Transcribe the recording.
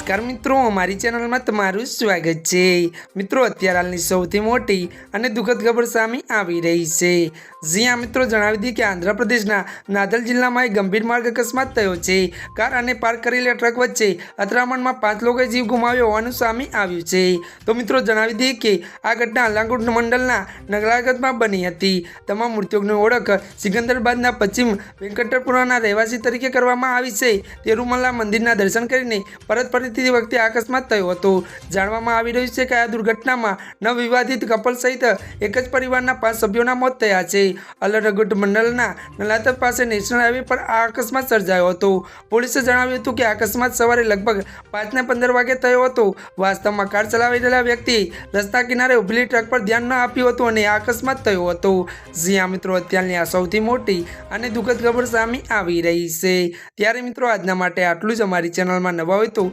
નમસ્કાર મિત્રો, અમારી ચેનલમાં તમારું સ્વાગત છે. મિત્રો, અત્યારે હાલની સૌથી મોટી અને દુઃખદ ખબર સામે આવી રહી છે. જ્યાં મિત્રો, જણાવી દઈએ કે આંધ્રપ્રદેશના નાદલ જિલ્લામાં એક ગંભીર માર્ગ અકસ્માત થયો છે. કાર અને પાર્ક કરેલા ટ્રક વચ્ચે અથડામણમાં પાંચ લોકોએ જીવ ગુમાવ્યો હોવાનું સામે આવ્યું છે. તો મિત્રો, જણાવી દઈએ કે આ ઘટના અલાંગુટ મંડળના નગરાગતમાં બની હતી. તમામ મૃત્યુની ઓળખ સિકંદરાબાદના પશ્ચિમ વેંકટપુરાના રહેવાસી તરીકે કરવામાં આવી છે. તેરુમલ્લા મંદિરના દર્શન કરીને પરત ફરીથી વખતે અકસ્માત થયો હતો. જાણવામાં આવી રહ્યું છે કે આ દુર્ઘટનામાં નવવિવાદિત કપલ સહિત એક જ પરિવારના પાંચ સભ્યોના મોત થયા છે. અલરગઢ મંડળના નલાતર પાસે નેશનલ હાઈવે પર આ અકસ્માત સર્જાયો હતો. પોલીસે જણાવ્યું હતું કે અકસ્માત સવારે લગભગ પાંચને પંદર વાગે થયો હતો. વાસ્તવમાં કાર ચલાવી રહેલા વ્યક્તિ રસ્તા કિનારે ઉભેલી ટ્રક પર ધ્યાન ન આપ્યું હતું અને આ અકસ્માત થયો હતો. જ્યાં મિત્રો, અત્યારની આ સૌથી મોટી અને દુઃખદ ખબર સામે આવી રહી છે. ત્યારે મિત્રો, આજના માટે આટલું જ. અમારી ચેનલમાં નવા હોય તો